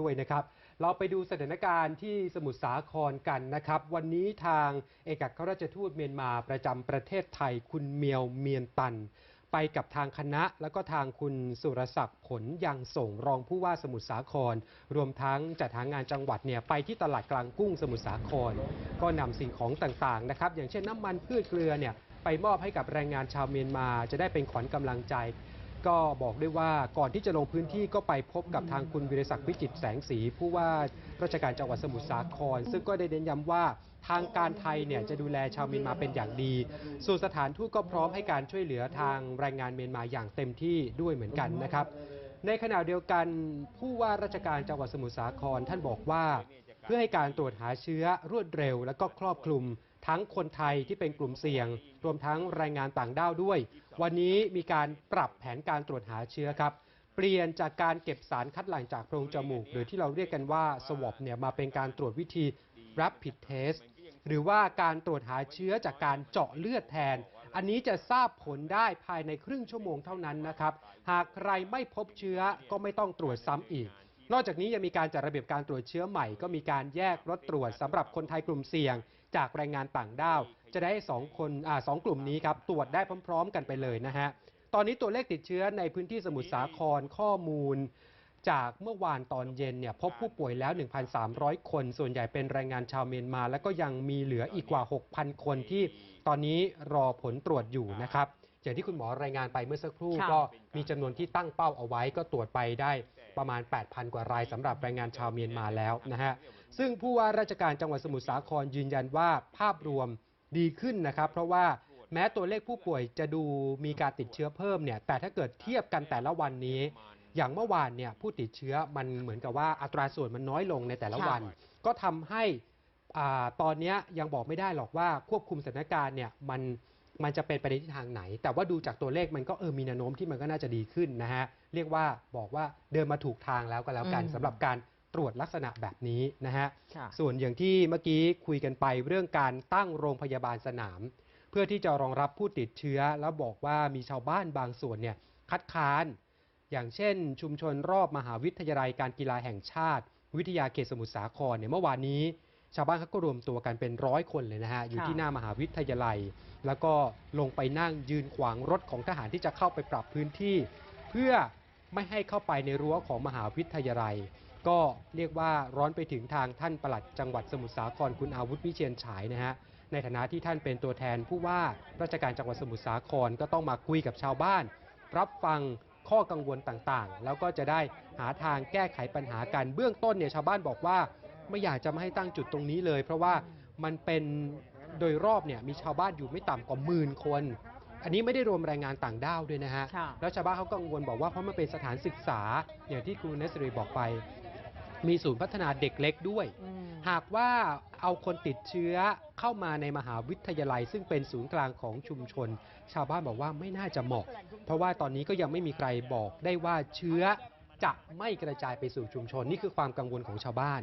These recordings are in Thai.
ด้วยนะครับ เราไปดูสถานการณ์ที่สมุทรสาครกันนะครับ วันนี้ทางเอกอัครราชทูตเมียนมาประจำประเทศไทยคุณเมียวเมียนตัน ไปกับทางคณะแล้วก็ทางคุณสุรศักดิ์ผลยังส่งรองผู้ว่าสมุทรสาคร รวมทั้งจัดหางานจังหวัดเนี่ยไปที่ตลาดกลางกุ้งสมุทรสาคร ก็นำสิ่งของต่างๆนะครับ อย่างเช่นน้ำมันพืชเกลือเนี่ยไปมอบให้กับแรงงานชาวเมียนมาจะได้เป็นขวัญกำลังใจ ก็บอกด้วยว่าก่อนที่จะลงพื้นที่ก็ไปพบกับทางคุณวิรศักดิ์วิจิตรแสงสี ผู้ว่าราชการจังหวัดสมุทรสาคร ซึ่งก็ได้เน้นย้ำว่าทางการไทยเนี่ยจะดูแลชาวเมียนมาเป็นอย่างดี ส่วนสถานทูตก็พร้อมให้การช่วยเหลือทางแรงงานเมียนมาอย่างเต็มที่ด้วยเหมือนกันนะครับ ในขณะเดียวกันผู้ว่าราชการจังหวัดสมุทรสาครท่านบอกว่า เพื่อให้การตรวจหาเชื้อรวดเร็วและก็ครอบคลุม ทั้งคนไทยที่เป็นกลุ่มเสี่ยง รวมทั้งแรงงานต่างด้าวด้วย วันนี้มีการปรับแผนการตรวจหาเชื้อครับ เปลี่ยนจากการเก็บสารคัดหลั่งจากโพรงจมูก หรือที่เราเรียกกันว่าสวอปเนี่ยมาเป็นการตรวจวิธี rapid test หรือว่าการตรวจหาเชื้อจากการเจาะเลือดแทน อันนี้จะทราบผลได้ภายในครึ่งชั่วโมงเท่านั้นนะครับ หากใครไม่พบเชื้อก็ไม่ต้องตรวจซ้ำอีก นอกจากนี้ยังมีการจัดระเบียบการตรวจเชื้อใหม่ ก็มีการแยกรถตรวจสำหรับคนไทยกลุ่มเสี่ยง จากแรงงานต่างด้าว จะได้สองคนอ่าสองกลุ่มนี้ครับตรวจได้พร้อม ๆ กันไปเลยนะฮะตอนนี้ตัวเลขติดเชื้อในพื้นที่สมุทรสาครข้อมูล จากเมื่อวานตอนเย็นเนี่ยพบผู้ป่วยแล้ว 1,300 คน ส่วนใหญ่เป็นแรงงานชาวเมียนมา แล้วก็ยังมีเหลืออีกกว่า 6,000 คนที่ตอนนี้รอผลตรวจอยู่นะครับอย่างที่คุณหมอรายงานไปเมื่อสักครู่ค่ะก็มีจำนวนที่ตั้งเป้าเอาไว้ก็ตรวจไปได้ ประมาณ 8,000 กว่ารายสำหรับแรงงานชาวเมียนมาแล้วนะฮะซึ่งผู้ว่าราชการจังหวัดสมุทรสาครยืนยันว่าภาพรวมดีขึ้นนะครับ เพราะว่าแม้ตัวเลขผู้ป่วยจะดูมีการติดเชื้อเพิ่มเนี่ยแต่ถ้าเกิดเทียบกันแต่ละวันนี้ อย่างเมื่อวานเนี่ยผู้ติดเชื้อมันเหมือนกับว่าอัตราส่วนมันน้อยลงในแต่ละวัน ก็ทำให้อาตอนเนี้ยยังบอกไม่ได้หรอกว่าควบคุมสถานการณ์เนี่ยมัน มันจะเป็นไปในทิศทางไหน แต่ว่าดูจากตัวเลขมันก็เออมีแนวโน้มที่มันก็น่าจะดีขึ้นนะฮะ เรียกว่าบอกว่าเดินมาถูกทางแล้วก็แล้วกันอืมสำหรับการตรวจลักษณะแบบนี้นะฮะค่ะส่วนอย่างที่เมื่อกี้คุยกันไปเรื่องการตั้งโรงพยาบาลสนาม เพื่อที่จะรองรับผู้ติดเชื้อ แล้วบอกว่ามีชาวบ้านบางส่วนเนี่ยคัดค้าน อย่างเช่น ชุมชนรอบมหาวิทยาลัยการกีฬาแห่งชาติ วิทยาเขตสมุทรสาครเนี่ยเมื่อวานนี้ ชาวบ้านเขาก็รวมตัวกันเป็นร้อยคนเลยนะฮะอยู่ค่ะที่หน้ามหาวิทยาลัย แล้วก็ลงไปนั่งยืนขวางรถของทหารที่จะเข้าไปปรับพื้นที่ เพื่อไม่ให้เข้าไปในรั้วของมหาวิทยาลัย ก็เรียกว่าร้อนไปถึงทางท่านปลัดจังหวัดสมุทรสาครคุณอาวุธวิเชียนฉายนะฮะในฐานะที่ท่านเป็นตัวแทนผู้ว่าราชการจังหวัดสมุทรสาครก็ต้องมาคุยกับชาวบ้าน รับฟังข้อกังวลต่างๆ แล้วก็จะได้หาทางแก้ไขปัญหากันเบื้องต้นเนี่ยชาวบ้านบอกว่า ไม่อยากจะไม่ให้ตั้งจุดตรงนี้เลย เพราะว่ามันเป็นโดยรอบเนี่ยมีชาวบ้านอยู่ไม่ต่ำกว่าหมื่นคน อันนี้ไม่ได้รวมแรงงานต่างด้าวด้วยนะฮะค่ะแล้วชาวบ้านเขากังวลบอกว่าเพราะมันเป็นสถานศึกษาอย่างที่ครูเนสรีบอกไป มีศูนย์พัฒนาเด็กเล็กด้วยอืมหากว่าเอาคนติดเชื้อเข้ามาในมหาวิทยาลัย ซึ่งเป็นศูนย์กลางของชุมชน ชาวบ้านบอกว่าไม่น่าจะเหมาะ เพราะว่าตอนนี้ก็ยังไม่มีใครบอกได้ว่าเชื้อจะไม่กระจายไปสู่ชุมชนนี่คือความกังวลของชาวบ้าน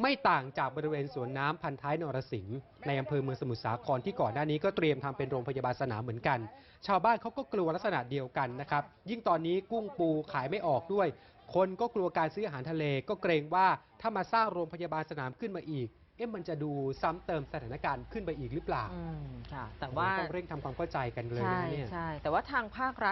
ไม่ต่างจากบริเวณสวนน้ำพันท้ายนรสิงห์ในอำเภอเมืองสมุทรสาครที่ก่อนหน้านี้ก็เตรียมทำเป็นโรงพยาบาลสนามเหมือนกัน ชาวบ้านเขาก็กลัวลักษณะเดียวกันนะครับ ยิ่งตอนนี้กุ้งปูขายไม่ออกด้วย คนก็กลัวการซื้ออาหารทะเลก็เกรงว่าถ้ามาสร้างโรงพยาบาลสนามขึ้นมาอีกเอ๊ะมันจะดูซ้ำเติมสถานการณ์ขึ้นไปอีกหรือเปล่าอืมค่ะแต่ว่าต้องเร่งทำความเข้าใจกันเลยใช่นะเนี่ยใช่แต่ว่าทางภาครัฐ